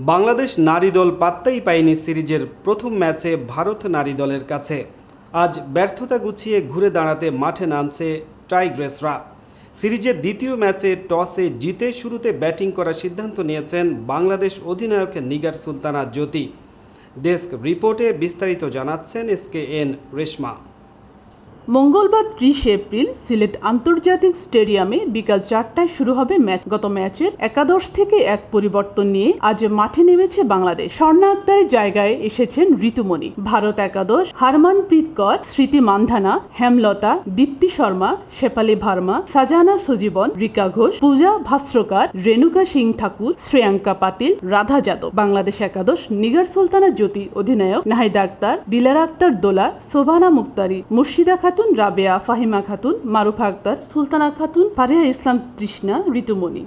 বাংলাদেশ নারী দল পাত্তাই পায়নি সিরিজের প্রথম ম্যাচে ভারত নারী দলের কাছে। আজ ব্যর্থতা গুছিয়ে ঘুরে দাঁড়াতে মাঠে নামছে টাইগ্রেসরা। সিরিজের দ্বিতীয় ম্যাচে টসে জিতে শুরুতে ব্যাটিং করার সিদ্ধান্ত নিয়েছেন বাংলাদেশ অধিনায়ক নিগার সুলতানা জ্যোতি। ডেস্ক রিপোর্টে বিস্তারিত জানাচ্ছেন এস কে এন রেশমা। মঙ্গলবার ত্রিশ এপ্রিল সিলেট আন্তর্জাতিক স্টেডিয়ামে বিকাল চারটায় শুরু হবে ম্যাচ। গত ম্যাচের একাদশ থেকে এক পরিবর্তন নিয়ে আজ মাঠে নেমেছে বাংলাদেশ। স্বর্ণা আক্তারের জায়গায় এসেছেন ঋতুমণি। ভারত একাদশ, হারমানপ্রীত কর, স্মৃতি মান্ধানা, হেমলতা, দীপ্তি শর্মা শেপালি ভার্মা, সাজানা সজীবন, রিকা ঘোষ, পূজা ভাস্ত্রকার রেণুকা সিং ঠাকুর, শ্রেয়াঙ্কা পাতিল, রাধা যাদব। বাংলাদেশ একাদশ, নিগার সুলতানা জ্যোতি, অধিনায়ক নাহিদা আক্তার, দিলারা আক্তার দোলা, শোভানা মুক্তারি, মুর্শিদা খাতুন রাবেয়া ফাহিমা খাতুন মারুফা আক্তার সুলতানা খাতুন ফারিহা ইসলাম তৃষ্ণা ঋতুমণি।